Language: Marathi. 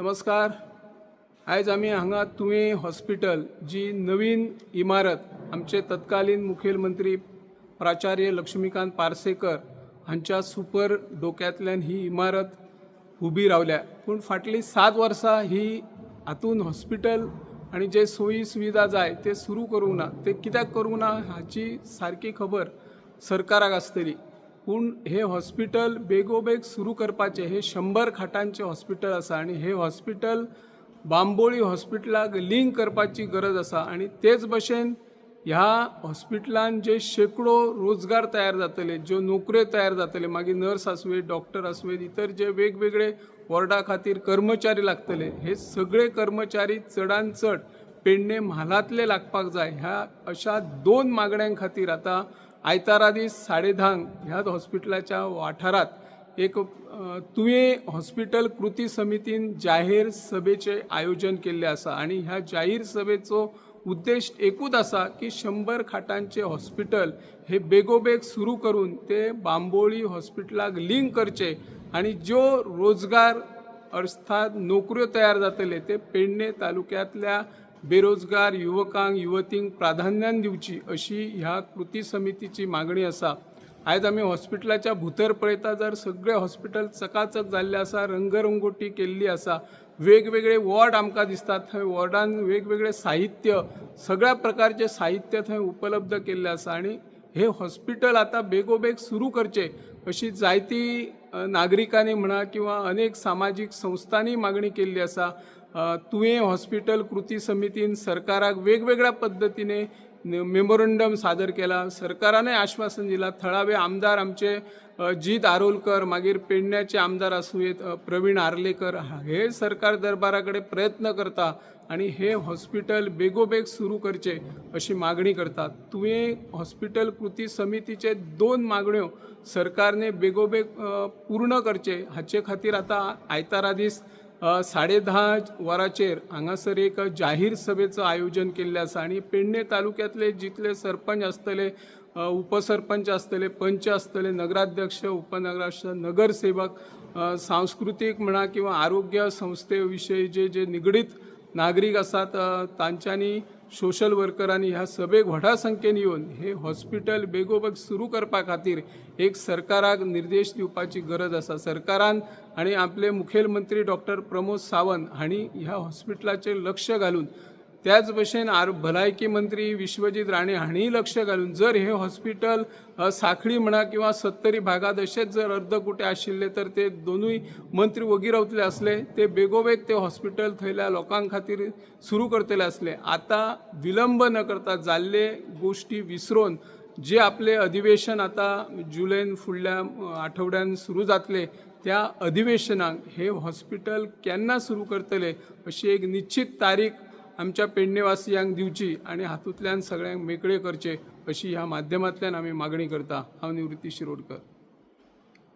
नमस्कार. आयज आमी हांगा तुवें हॉस्पिटल जी नवीन इमारत आमचे तत्कालीन मुखेलमंत्री प्राचार्य लक्ष्मीकांत पार्सेकर हांच्या सुपर डोक्यांतल्यान ही इमारत उबी रावल्या. पूण फाटलीं सात वर्सां ही हातून हॉस्पिटल आनी जे सोयी सुविधा जाय ते सुरू करूंक ना ते कित्याक करूंक ना हाची सारकी खबर सरकाराक आसतली पूण हे हॉस्पिटल बेगोबेग सुरू करपाचें हे शंबर खाटांचें हॉस्पिटल आसा आनी हे हॉस्पिटल बांबोळी हॉस्पिटलाक लिंक करपाची गरज आसा आनी तेच भशेन ह्या हॉस्पिटलान जे शेकडो रोजगार तयार जातले ज्यो नोकऱ्यो तयार जातले मागीर नर्स आसुवेत डॉक्टर आसुवेत इतर जे वेगवेगळे वॉर्डा खातीर कर्मचारी लागतले हे सगळे कर्मचारी चडांत चड पेडणे म्हालांतले लागपाक जाय ह्या अशा दोन मागण्यां खातीर आतां आयतारा दीस साडे धांक ह्याच हॉस्पिटलाच्या वाठारात एक तुवें हॉस्पिटल कृती समितीन जाहीर सभेचें आयोजन केल्लें आसा आनी ह्या जाहीर सभेचो उद्देश एकूच आसा की शंबर खाटांचें हॉस्पिटल हे बेगोबेग सुरू करून ते बांबोळी हॉस्पिटलाक लिंक करचे आनी ज्यो रोजगार अर्थात नोकऱ्यो तयार जातले ते पेडणे तालुक्यांतल्या बेरोजगार युवकांक युवतींक प्राधान्यान दिवची अशी ह्या कृती समितीची मागणी आसा आयज आमी हॉस्पिटलाच्या भितर पळयता जर सगळे हॉस्पिटल चकाचक जाल्ले आसा रंगरंगोटी केल्ली आसा वेगवेगळे वॉर्ड आमकां दिसतात थंय वॉर्डान वेगवेगळे साहित्य सगळ्या प्रकारचे साहित्य थंय उपलब्ध केल्ले आसा आनी हे हॉस्पिटल आतां बेगोबेग सुरू करचे अशी जायती नागरिकांनी म्हणा किंवा अनेक सामाजीक संस्थांनी मागणी केल्ली आसा तुवें हॉस्पिटल कृती समितीन सरकाराक वेगवेगळ्या पद्धतीने मेमोरंडम सादर केला. सरकारानय आश्वासन दिला थळावे आमदार आमचे जीत आरोलकर मागीर पेडण्याचे आमदार आसूं येत प्रवीण आर्लेकर हे सरकार दरबारा कडेन प्रयत्न करता आनी हे हॉस्पिटल बेगोबेग सुरू करचे अशी मागणी करतात. तुवें हॉस्पिटल कृती समितीचे दोन मागण्यो सरकारने बेगोबेग पूर्ण करचे. हाचे खातीर आतां आयतारा दीस साडे धा वरांचेर हांगासर एक जाहीर सभेचं आयोजन केल्लें आसा आनी पेडणे तालुक्यांतले जितले सरपंच आसतले उपसरपंच आसतले पंच आसतले नगराध्यक्ष उपनगराध्यक्ष नगरसेवक सांस्कृतीक म्हणा किंवा आरोग्य संस्थे विशयी जे जे निगडीत नागरीक आसात तांच्यांनी सोशल वर्करांनी ह्या सभेक व्हडा संख्येन येवन हे हॉस्पिटल बेगोबेग सुरू करपा खातीर एक सरकाराक निर्देश दिवपाची गरज आसा. सरकारान आनी आपले मुखेलमंत्री डॉक्टर प्रमोद सावंत हांणी ह्या हॉस्पिटलाचेर लक्ष घालून त्याच भशेन आर भलायकी मंत्री विश्वजीत राणे हांणीय लक्ष घालून जर हे हॉस्पिटल साखळी म्हणा किंवा सत्तरी भागात अशेच जर अर्दकुटे आशिल्ले तर ते दोनूय मंत्री वगी रावतले असले ते बेगोबेग ते हॉस्पिटल थंयल्या लोकां खातीर सुरू करतले असले. आतां विलंब न करता जाल्ले गोश्टी विसरून जे आपले अधिवेशन आता जुलैन फुडल्या आठवड्यान सुरू जातले त्या अधिवेशनाक हे हॉस्पिटल केन्ना सुरू करतले अशी एक निश्चित तारीख आमच्या पेडणेवासियांक दिवची आणि हातूंतल्यान सगळ्यांक मेकळे करचे अशी ह्या माध्यमांतल्यान आमी मागणी करता. हांव निवृत्ती शिरोडकर.